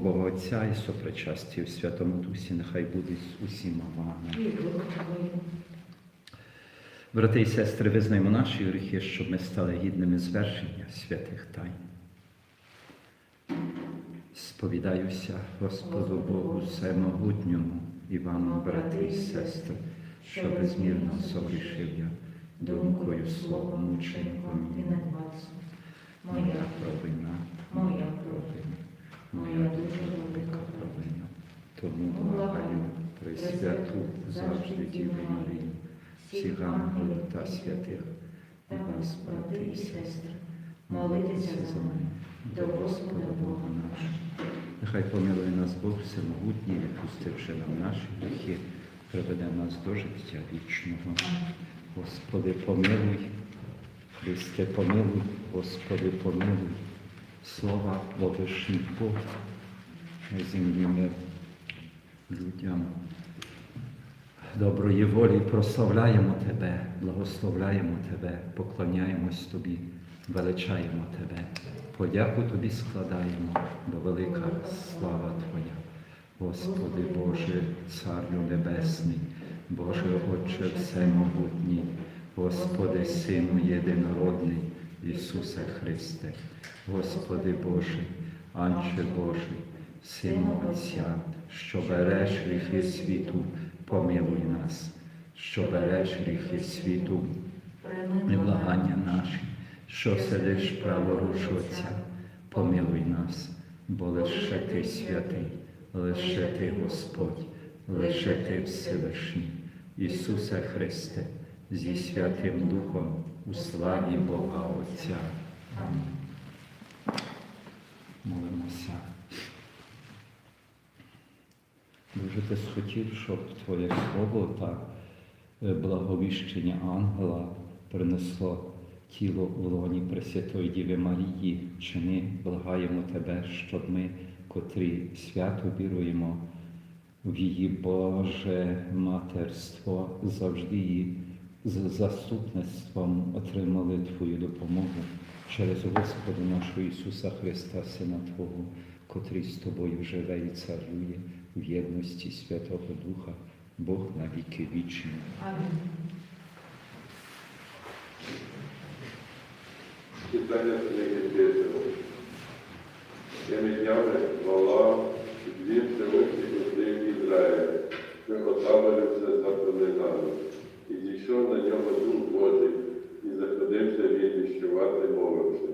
Бога Отця і сопричасті в Святому Дусі, нехай буде з усіма вами. Брати і сестри, визнаємо наші гріхи, щоб ми стали гідними звершення святих тайн. Сповідаюся Господу Богу Всемогутньому і вам, брати і сестри, що безмірно согрішив я думкою, словом, учинком і Моя провина, моя провина, моя дуже велика провина. Тому благаю Пресвяту завжди Діву Марію, всіх ангелів та святих, і вас, брати і сестри, молитеся за мене. до Господа Бога нашого. Нехай помилує нас Бог всемогутній, відпустивши нам наші гріхи, приведе нас до життя вічного. Господи, помилуй, Христе, помилуй, Господи, помилуй. Слова Бог землі мир людям. Доброї волі прославляємо Тебе, благословляємо Тебе, поклоняємось Тобі, величаємо Тебе. Подяку Тобі складаємо, бо велика слава Твоя. Господи Боже, Царю Небесний, Боже Отче Всемогутній, Господи, Сину Єдинородний, Ісусе Христе, Господи Боже, Анче Божий, Сину Отця, що береш гріхи світу, помилуй нас, що береш гріхи світу, невлагання наші, що сидиш праворуч Отця, помилуй нас, бо лише Ти святий, лише Ти Господь, лише Ти Всевишній, Ісусе Христе, зі Святим Духом у славі Бога Отця. Молимося. Дуже ти схотів, щоб Твоє Слово та е, благовіщення ангела принесло тіло в лоні Пресвятої Діви Марії. Чини, благаємо Тебе, щоб ми, котрі свято віруємо в її Боже матерство, завжди її з заступництвом отримали Твою допомогу через Господа нашого Ісуса Христа, Сина Твого, котрий з Тобою живе і царює в єдності Святого Духа, Бог на віки вічні. Амінь. Читання книги. Тими днями Ізраїля, що за племенами, і зійшов на нього Дух Божий, і заходився він віщувати, мовивши.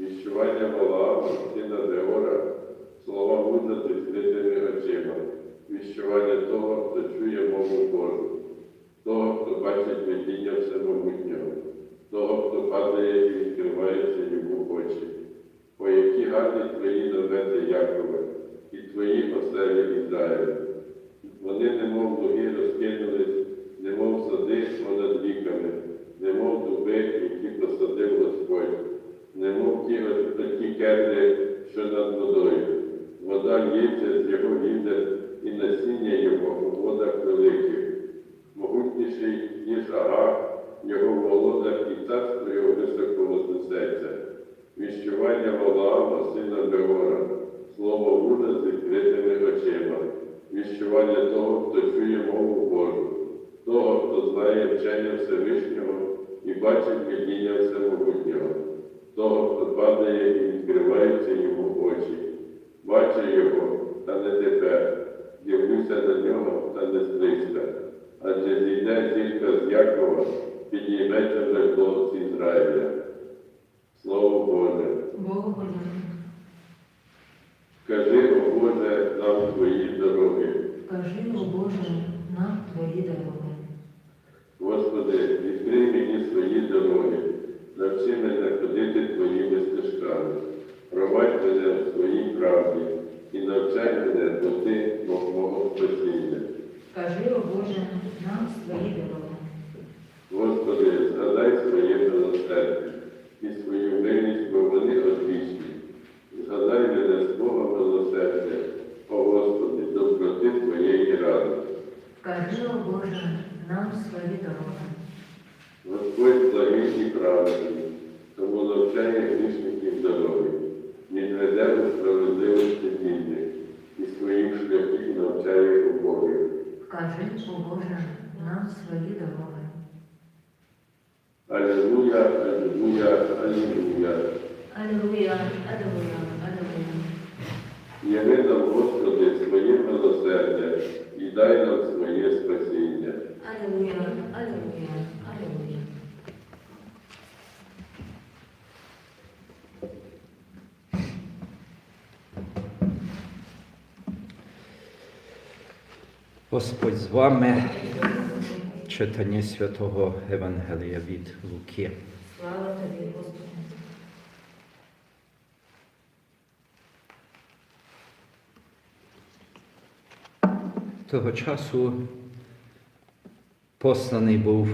Віщування Валаама, сина Деора, слова мудра з відкритими очима, віщування того, хто чує мову Божу, того, хто бачить видіння всемогутнього, того, хто падає і відкриваються йому очі. О, які гарні твої намети Якове, і твої оселі Ізраїль. Вони, немов луги, розкинулись, немов сади понад віками, немов дуби, які посадив Господь, немов ті такі кедри, що над водою. Вода лється з його вітер і насіння його у водах великих могутніший, ніж ага, його володар і царство його високо вознесеться. Віщування Валаама, сина Беора, слово Буда з відкритими очима, віщування того, хто чує мову Божу, того, хто знає вчення Всевишнього і бачить видіння Всемогутнього, того, хто падає і відкриваються йому очі. Бачу його, та не тепер, дивлюся на нього, та не зблизька. Адже зійде зірка з Якова, підійметься вже голос Ізраїля. Слово Боже, Богу кажи, о Боже, нам твої дороги. Кажи, о Боже, нам твої дороги. Господи, свої дороги, навчи мене ходити твоїми стежками, провадь мене в твоїй правді і навчай мене до ти мого спасіння. Кажи, о Боже, нам свої дороги. Господи, згадай своє милосердя і свою милість, бо вони одвічні. Згадай мене з Бога милосердя, о Господи, доброти Твоєї ради. Кажи, о Боже, нам свої дороги. Господь благий і праведний, тому навчає грішників дороги, не веде у справедливості бідних, Скажи, о Боже, нам свої дороги. Алілуя, алілуя, алілуя. Алілуя, алілуя, алілуя. Яви нам, Господи, своє милосердя і дай нам своє спасіння. Алілуя, алілуя, алілуя. Господь з вами. Читання святого Євангелія від Луки. Слава тобі, Господи. Того часу посланий був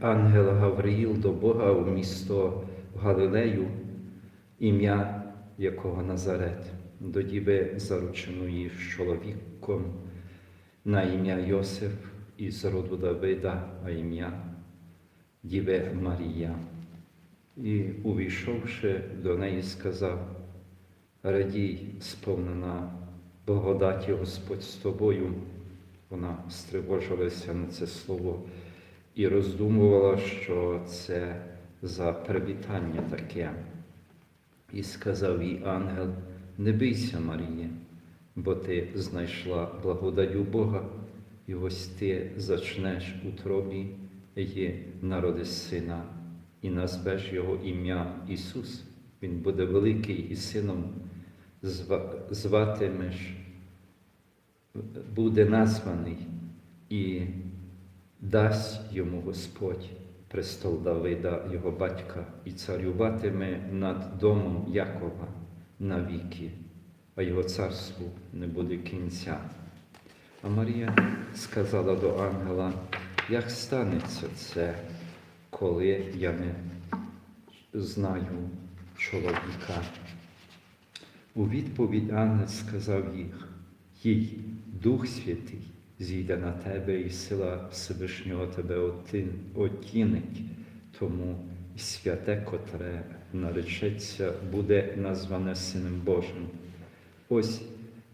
ангел Гавриїл до Бога у місто Галилею, ім'я якого Назарет, до діви зарученої з чоловіком на ім'я Йосиф із роду Давида, а ім'я Діви Марія. І, увійшовши до неї, сказав, радій, сповнена благодаті Господь з тобою. Вона стривожилася на це слово і роздумувала, що це за привітання таке. І сказав їй ангел, не бийся, Маріє, бо ти знайшла благодать у Бога, і ось ти зачнеш у тробі і народиш сина, і назвеш його ім'я Ісус. Він буде великий і сином зва- зватимеш буде названий і дасть йому Господь престол Давида, його батька, і царюватиме над домом Якова навіки, а його царству не буде кінця. А Марія сказала до ангела, як станеться це, коли я не знаю чоловіка. У відповідь ангел сказав їх, їй Дух Святий зійде на тебе, і сила Всевишнього тебе отінить, тому святе, котре наречеться, буде назване Сином Божим. Ось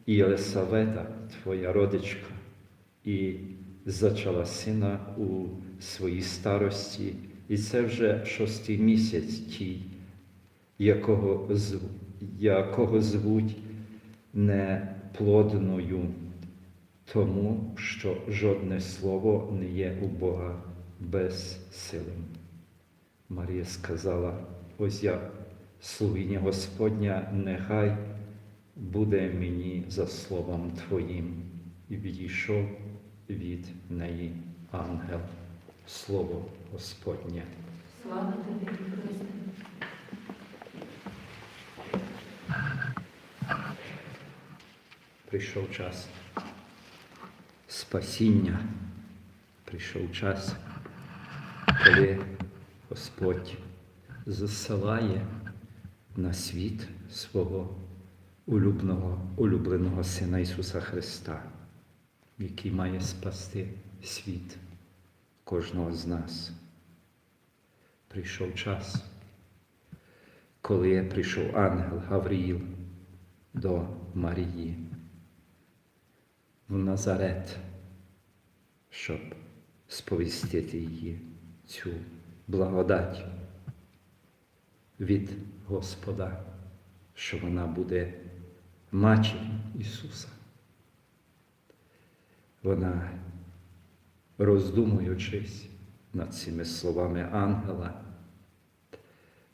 і Єлисавета, твоя родичка, і зачала сина у своїй старості, і це вже шостий місяць тій, якого, якого звуть неплодною, тому що жодне слово не є у Бога безсилим. Марія сказала, ось я, слугиня Господня, нехай буде мені за словом Твоїм, і відійшов від неї ангел. Слово Господнє. Слава тобі, Христе. Прийшов час спасіння, прийшов час, коли Господь засилає на світ свого улюбленого, улюбленого Сина Ісуса Христа, який має спасти світ кожного з нас. Прийшов час, коли прийшов ангел Гавриїл до Марії в Назарет, щоб сповістити її цю благодать від Господа, що вона буде матір'ю Ісуса. Вона, роздумуючись над цими словами ангела,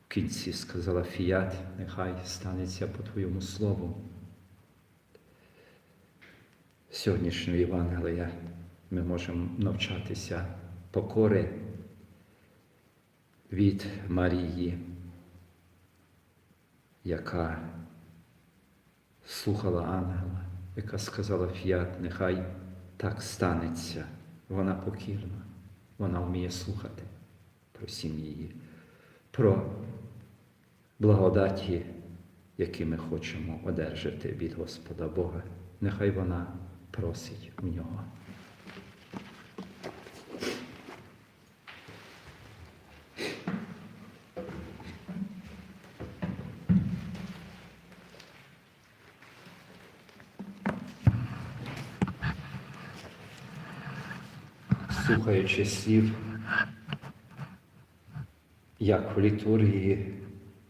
в кінці сказала Фіят, нехай станеться по Твоєму слову. Сьогоднішнього Євангелія ми можемо навчатися покори від Марії, яка слухала ангела, яка сказала Фіат, нехай так станеться. Вона покірна, вона вміє слухати. Просім її про благодаті, які ми хочемо одержати від Господа Бога. Нехай вона просить у нього. слухаючи слів, як в літургії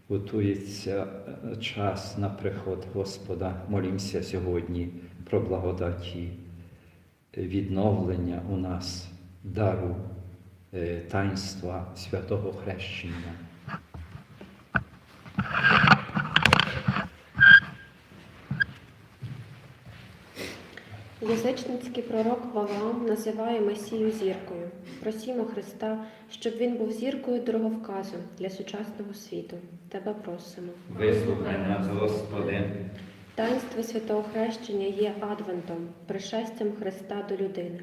готується час на приход Господа, молімося сьогодні про благодаті відновлення у нас дару е, таїнства святого хрещення. Язичницький пророк Ваваам називає Месію зіркою. Просімо Христа, щоб він був зіркою дороговказом для сучасного світу. Тебе просимо. Вислухай нас, Господи, Таїнство святого хрещення є адвентом, пришестям Христа до людини.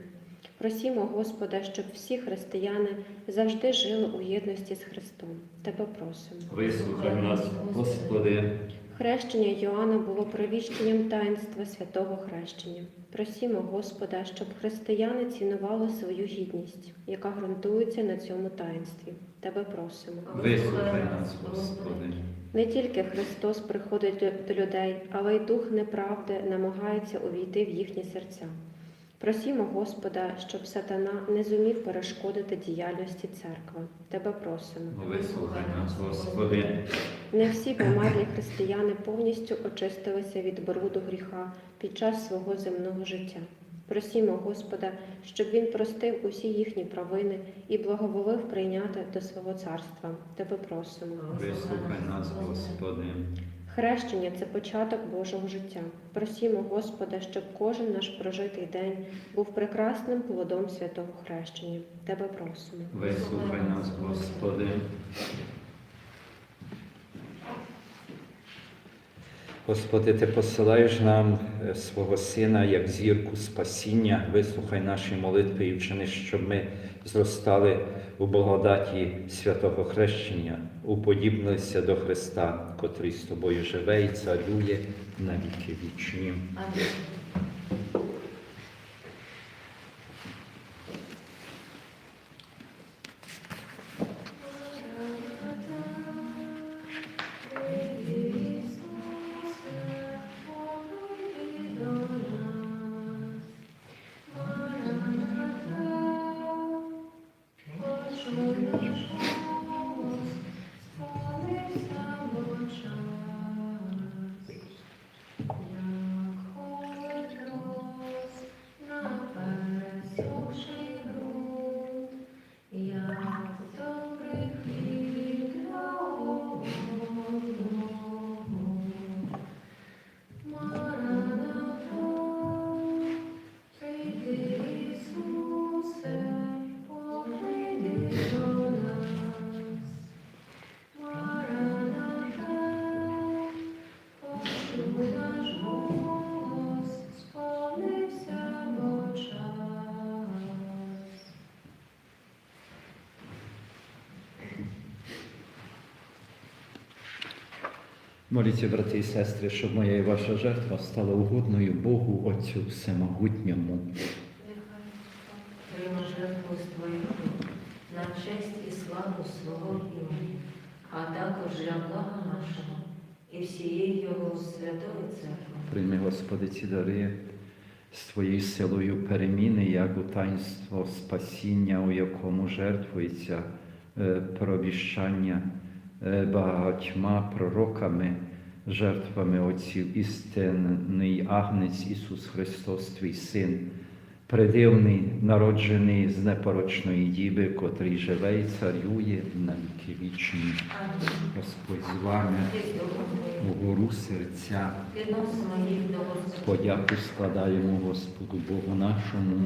Просімо Господа, щоб всі християни завжди жили у єдності з Христом. Тебе просимо. вислухай нас, Господи, Хрещення Йоанна було провіщенням таїнства святого хрещення. Просімо Господа, щоб християни цінували свою гідність, яка ґрунтується на цьому таїнстві. Тебе просимо. вислухай нас, Господи. Не тільки Христос приходить до людей, але й дух неправди намагається увійти в їхні серця. Просімо Господа, щоб сатана не зумів перешкодити діяльності церкви. Тебе просимо. Вислухай нас, Господи, Не всі померлі християни повністю очистилися від бруду гріха під час свого земного життя. Просімо Господа, щоб Він простив усі їхні провини і благоволив прийняти до свого царства. Тебе просимо. вислухай нас, Господи. Хрещення це початок Божого життя. Просімо Господа, щоб кожен наш прожитий день був прекрасним плодом святого хрещення. Тебе просимо. Вислухай нас, Господи. Господи, Ти посилаєш нам е, свого Сина як зірку спасіння, вислухай наші молитви і вчини, щоб ми зростали у благодаті святого хрещення, уподібнилися до Христа, котрий з тобою живе і царює на віки вічні. Амінь. Моліться, брати і сестри, щоб моя і ваша жертва стала угодною Богу Отцю Всемогутньому. Прийми жертву з Твоєї на честь і славу свого імені, а також для блага нашого і всієї Його святої церкви. Прийми, Господи, ці дари з Твоєю силою переміни, як у таїнство спасіння, у якому жертвується е, провіщання багатьма пророками, жертвами отців істинний Агнець Ісус Христос, Твій Син, придивний, народжений з непорочної діви, котрий живе і царює на віки вічні. Господь з вами, І з Духом Твоїм. у гору серця. Подяку складаємо Господу Богу нашому,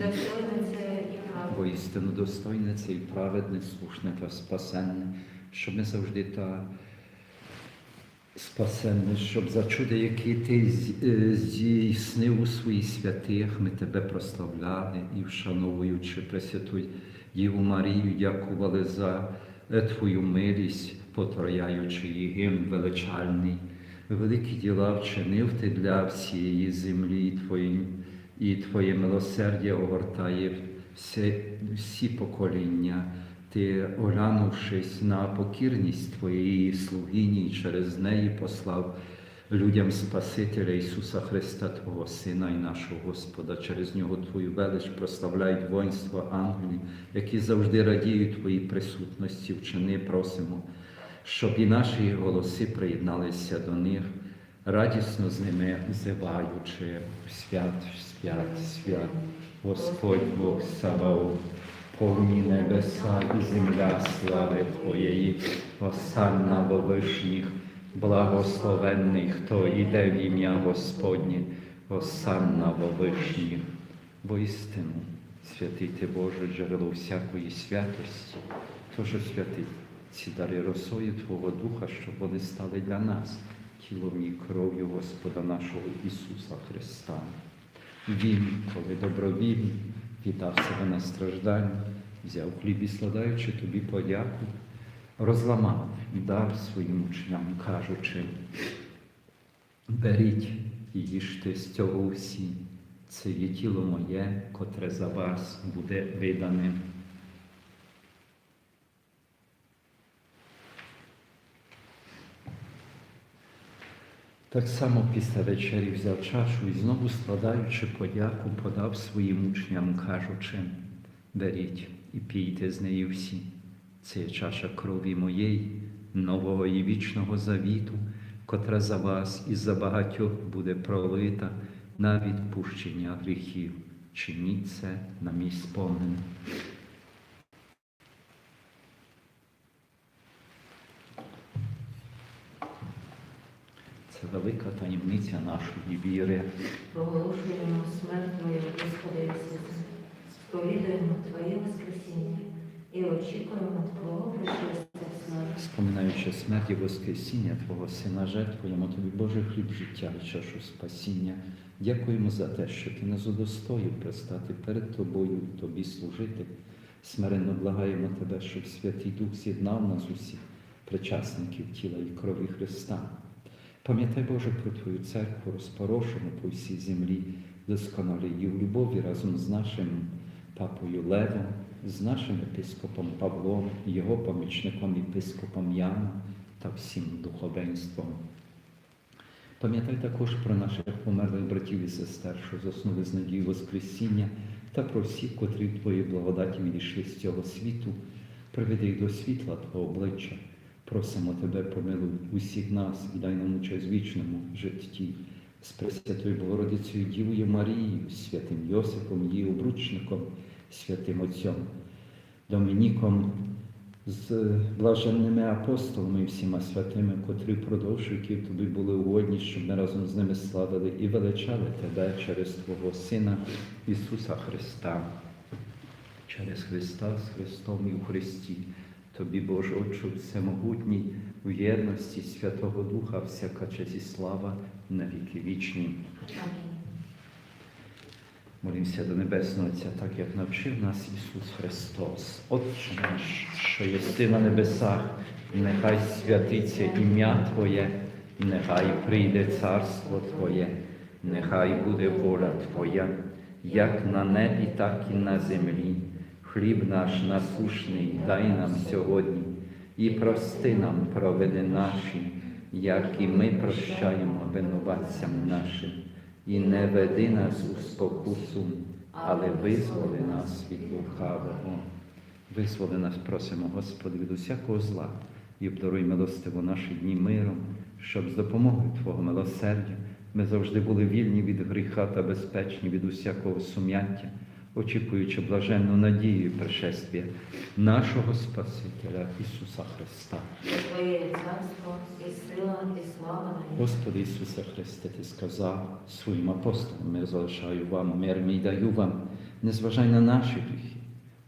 Достойне це і бо право. істину достойне і праведне, слушне та спасенне, щоб ми завжди та спасенне, щоб за чуди, які ти е, здійснив у своїх святих, ми тебе прославляли і вшановуючи Пресвяту Діву Марію, дякували за е, Твою милість, потрояючи її гімн величальний. Великі діла вчинив ти для всієї землі, Твої, і Твоє милосердя огортає всі, всі покоління. Ти, оглянувшись на покірність Твоєї слугині, і через неї послав людям Спасителя Ісуса Христа, Твого Сина і нашого Господа. Через нього Твою велич прославляють воїнство ангелів, які завжди радіють Твоїй присутності. Вчини, просимо, щоб і наші голоси приєдналися до них, радісно з ними взиваючи свят, свят, свят, Господь Бог Саваоф, повні небеса і земля слави Твоєї, осанна во вишніх, благословенний, хто іде в ім'я Господнє, осанна во вишніх. Воістину, святий ти Боже, джерело всякої святості, тож святий ці дари росою Твого Духа, щоб вони стали для нас тілом і кров'ю Господа нашого Ісуса Христа. Він, коли добровільно віддав себе на страждання, взяв хліб і складаючи тобі подяку, розламав і дав своїм учням, кажучи, беріть і їжте з цього усі, це є тіло моє, котре за вас буде видане. Так само після вечері взяв чашу і знову складаючи подяку, подав своїм учням, кажучи, беріть і пійте з неї всі. Це є чаша крові моєї, нового і вічного завіту, котра за вас і за багатьох буде пролита на відпущення гріхів. Чиніть це на мій спомин. Це велика таємниця нашої віри. Проголошуємо смерть Твою, Господи Ісусе, сповідуємо Твоє Воскресіння і очікуємо Твого пришестя славі. Споминаючи смерть і Воскресіння Твого Сина, жертвуємо Тобі Божий хліб життя і чашу спасіння. Дякуємо за те, що Ти нас удостоїв пристати перед Тобою і Тобі служити. Смиренно благаємо Тебе, щоб Святий Дух з'єднав нас усіх, причасників тіла і крові Христа. Пам'ятай, Боже, про Твою церкву, розпорошену по всій землі, досконали її в любові разом з нашим папою Левом, з нашим епископом Павлом, його помічником епископом Яном та всім духовенством. Пам'ятай також про наших померлих братів і сестер, що заснули з надією Воскресіння, та про всіх, котрі в Твоїй благодаті відійшли з цього світу, приведи їх до світла Твого обличчя. Просимо Тебе, помилуй усіх нас і дай нам участь вічному житті з Пресвятою Богородицею Дівою Марією, святим Йосипом, її обручником, святим Отцем, Домініком, з блаженними апостолами і всіма святими, котрі впродовж віків тобі були угодні, щоб ми разом з ними славили і величали Тебе через Твого Сина Ісуса Христа, через Христа з Христом і у Христі. Тобі, Боже, Отчу, всемогутній, в єдності Святого Духа, всяка честь і слава на віки вічні. Молімося до Небесного Отця, так як навчив нас Ісус Христос. Отче наш, що єси на небесах, нехай святиться ім'я Твоє, нехай прийде царство Твоє, нехай буде воля Твоя, як на небі, так і на землі. Хліб наш насушний дай нам сьогодні, і прости нам провини наші, як і ми прощаємо винуватцям нашим. І не веди нас у спокусу, але визволи нас від лукавого. Визволи нас, просимо, Господи, від усякого зла і обдаруй милостиво наші дні миром, щоб з допомогою Твого милосердя ми завжди були вільні від гріха та безпечні від усякого сум'яття, очікуючи блаженну надію і пришествия нашого Спасителя Ісуса Христа. Твоє царство, і сила, і слава. Господи Ісусе Христе, Ти сказав своїм апостолам, мир залишаю вам, мир мій даю вам, не зважай на наші гріхи,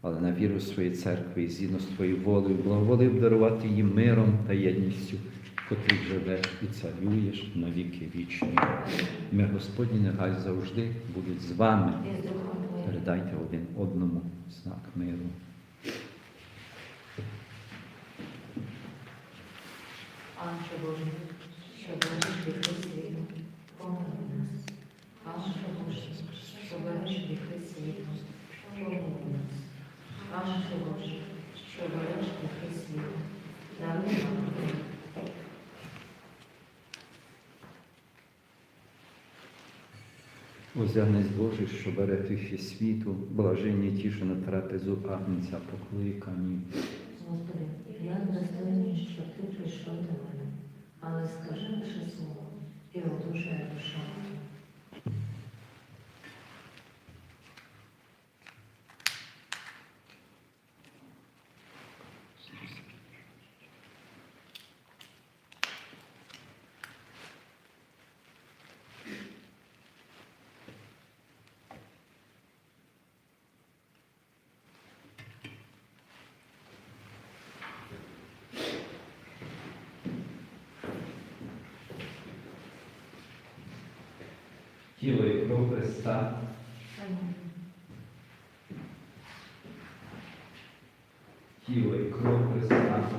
але на віру своєї церкви і згідно з Твоєю волею, благоволив дарувати їм миром та єдністю, котрі живеш і царюєш на віки вічні. Мир Господній нехай завжди буде з вами. Передайте один одному знак миру. Анче Боже, що береш гріхи світу, помилуй нас. Анче Боже, що береш гріхи світу, помилуй нас. Анче Боже, що береш гріхи світу, даруй нам мир. Озянець Божий, що бере тихі світу, блаженні тіше на трапезу Агнця покликані. Господи, я достойний, що ти прийшов до мене, але скажи лише слово, і одужає душа моя. Тіло і кров Христа, тіло і кров Христа.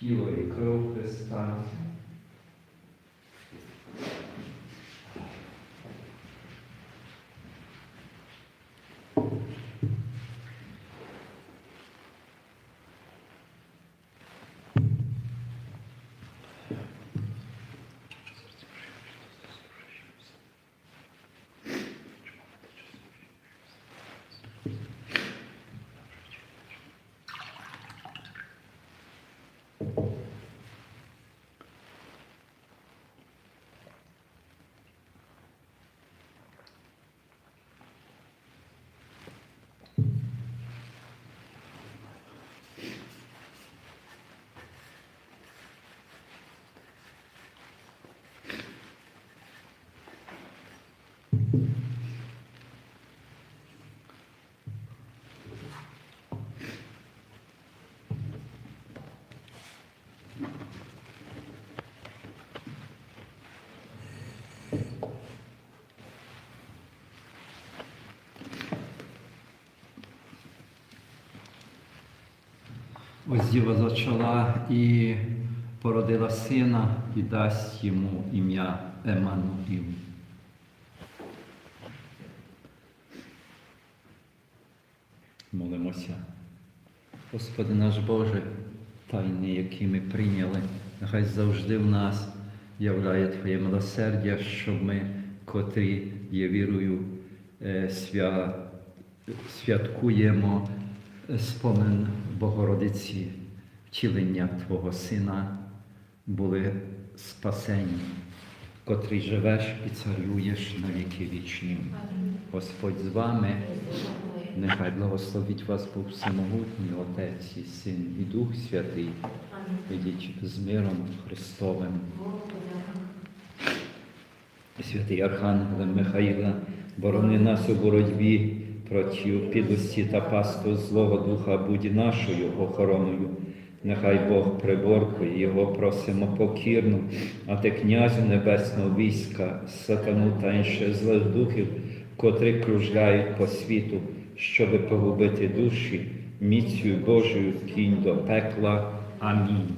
Тіло і кров Христа. Ось діва зачала і породила сина і дасть йому ім'я Еммануїл. Молимося. Господи наш Боже, тайни, які ми прийняли, нехай завжди в нас являє Твоє милосердя, щоб ми, котрі є вірою, е, святкуємо спомин Богородиці, втілення Твого Сина, були спасені, котрий живеш і царюєш на віки вічні. Господь з вами. Нехай благословить вас Бог Всемогутній, Отець і Син і Дух Святий. Ідіть з миром Христовим. Святий Архангеле Михаїла, борони нас у боротьбі проти підлості та пасту злого духа, будь нашою охороною. Нехай Бог приборкує, його просимо покірно, а ти князю небесного війська, сатану та інших злих духів, котрі кружляють по світу, щоби погубити душі, міцю Божою кінь до пекла. Амінь.